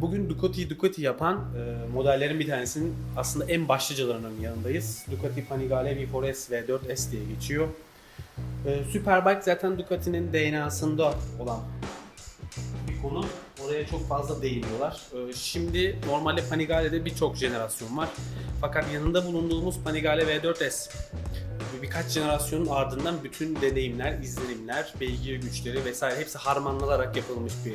Bugün Ducati'yi Ducati yapan e, modellerin bir tanesinin aslında en başlıcalarının yanındayız. Ducati Panigale V4S ve 4S diye geçiyor. E, Superbike zaten Ducati'nin DNA'sında olan bir konu. Oraya çok fazla değiniyorlar. E, şimdi normalde Panigale'de birçok jenerasyon var. Fakat yanında bulunduğumuz Panigale V4S birkaç jenerasyonun ardından bütün deneyimler, izlenimler, beygir güçleri vesaire hepsi harmanlanarak yapılmış bir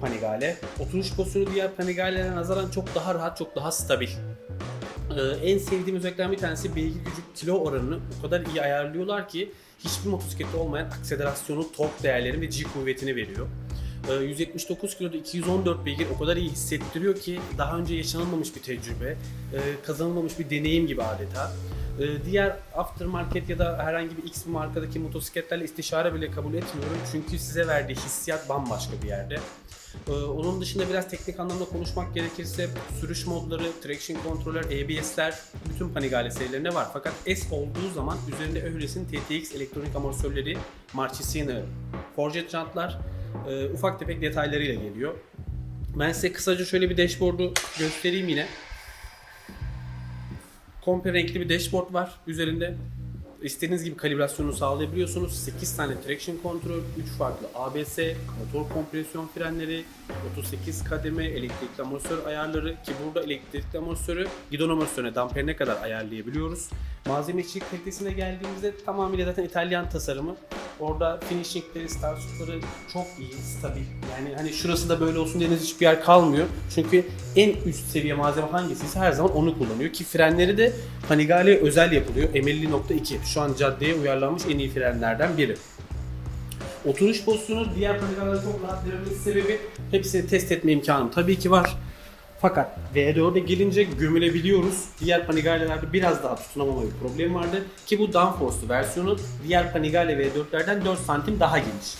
Panigale. Oturuş pozisyonu diğer Panigale'lere nazaran çok daha rahat, çok daha stabil. Ee, en sevdiğim özelliklerden bir tanesi beygir gücü kilo oranını o kadar iyi ayarlıyorlar ki hiçbir motosiklette olmayan akselerasyonu, tork değerlerini ve G kuvvetini veriyor. Ee, 179 kiloda 214 beygir o kadar iyi hissettiriyor ki daha önce yaşanılmamış bir tecrübe, e, kazanılmamış bir deneyim gibi adeta. Ee, Diğer aftermarket ya da herhangi bir X markadaki motosikletlerle istişare bile kabul etmiyorum. Çünkü size verdiği hissiyat bambaşka bir yerde. Ee, Onun dışında biraz teknik anlamda konuşmak gerekirse sürüş modları, traction controller, ABS'ler bütün Panigale serilerinde var. Fakat S olduğu zaman üzerinde Öhles'in TTX elektronik amortisörleri, Marchesina, Forget jantlar e, ufak tefek detaylarıyla geliyor. Ben size kısaca şöyle bir dashboard'u göstereyim yine. Komple renkli bir dashboard var üzerinde. İstediğiniz gibi kalibrasyonu sağlayabiliyorsunuz. 8 tane traction control, 3 farklı ABS, motor kompresyon frenleri, 38 kademe elektrikli amortisör ayarları ki burada elektrikli amortisörü gidon amortisörüne damperine kadar ayarlayabiliyoruz. Malzeme işçilik kalitesine geldiğimizde tamamıyla zaten İtalyan tasarımı. Orada finishingleri, startupları çok iyi, stabil. Yani hani şurası da böyle olsun dediğiniz hiçbir yer kalmıyor. Çünkü en üst seviye malzeme hangisiyse her zaman onu kullanıyor. Ki frenleri de Panigale özel yapılıyor. M50.2. Şu an caddeye uyarlanmış en iyi frenlerden biri. Oturuş pozisyonu diğer Panigale'de çok rahat vermesi sebebi hepsini test etme imkanım tabii ki var. Fakat V4'e gelince gömülebiliyoruz. Diğer Panigale'lerde biraz daha tutunamama bir problem vardı. Ki bu downforce'lu versiyonu diğer Panigale V4'lerden 4 santim daha geniş.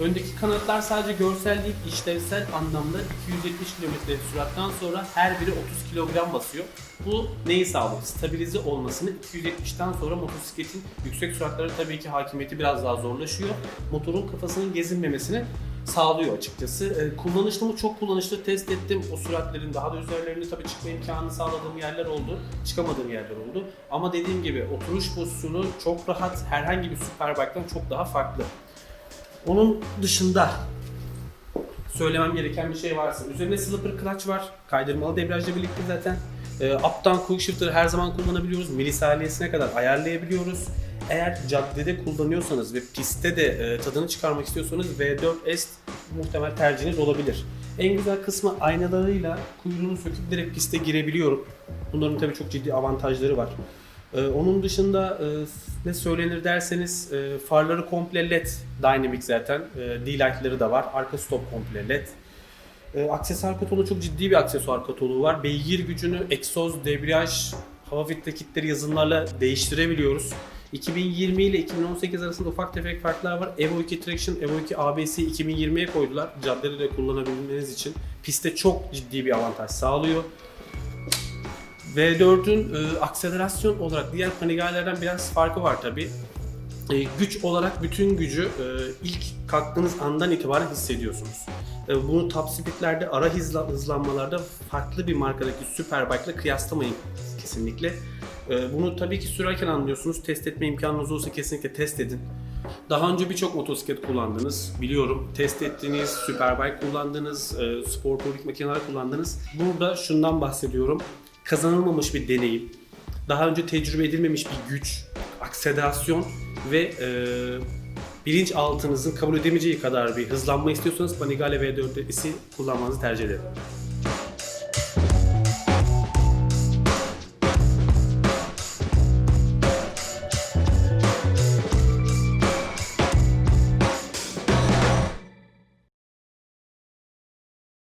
Öndeki kanatlar sadece görsel değil, işlevsel anlamda 270 km süratten sonra her biri 30 kilogram basıyor. Bu neyi sağlıyor? Stabilize olmasını 270'ten sonra motosikletin yüksek süratlere tabii ki hakimiyeti biraz daha zorlaşıyor. Motorun kafasının gezinmemesini sağlıyor açıkçası. Ee, kullanışlı mı? Çok kullanışlı. Test ettim. O süratlerin daha da üzerlerine tabii çıkma imkanı sağladığım yerler oldu. Çıkamadığım yerler oldu. Ama dediğim gibi oturuş pozisyonu çok rahat. Herhangi bir Superbike'dan çok daha farklı. Onun dışında söylemem gereken bir şey varsa üzerinde slipper clutch var. Kaydırmalı debriyajla birlikte zaten. E, up'tan quick shifter'ı her zaman kullanabiliyoruz. Milisaniyesine kadar ayarlayabiliyoruz. Eğer caddede kullanıyorsanız ve pistte de e, tadını çıkarmak istiyorsanız V4S muhtemel tercihiniz olabilir. En güzel kısmı aynalarıyla kuyruğunu söküp direkt piste girebiliyorum. Bunların tabii çok ciddi avantajları var. Ee, onun dışında e, ne söylenir derseniz e, farları komple LED Dynamic zaten. E, D-Light'ları da var. Arka stop komple LED. E, aksesuar kataloğu çok ciddi bir aksesuar kataloğu var. Beygir gücünü, egzoz, debriyaj, hava filtre kitleri yazılımlarla değiştirebiliyoruz. 2020 ile 2018 arasında ufak tefek farklar var. Evo 2 Traction, Evo 2 ABS'i 2020'ye koydular. Caddede de kullanabilmeniz için. Piste çok ciddi bir avantaj sağlıyor. V4'ün e, akselerasyon olarak diğer Panigale'lerden biraz farkı var tabi. güç olarak bütün gücü e, ilk kalktığınız andan itibaren hissediyorsunuz. E, bunu top speedlerde, ara hızla, hızlanmalarda farklı bir markadaki Superbike'la kıyaslamayın kesinlikle. E, bunu tabii ki sürerken anlıyorsunuz. Test etme imkanınız olursa kesinlikle test edin. Daha önce birçok motosiklet kullandınız. Biliyorum. Test ettiğiniz, Superbike kullandınız, e, spor turik makineler kullandınız. Burada şundan bahsediyorum. Kazanılmamış bir deneyim, daha önce tecrübe edilmemiş bir güç, akselerasyon ve e, bilinç altınızın kabul edemeyeceği kadar bir hızlanma istiyorsanız Panigale V4'ü kullanmanızı tercih ederim.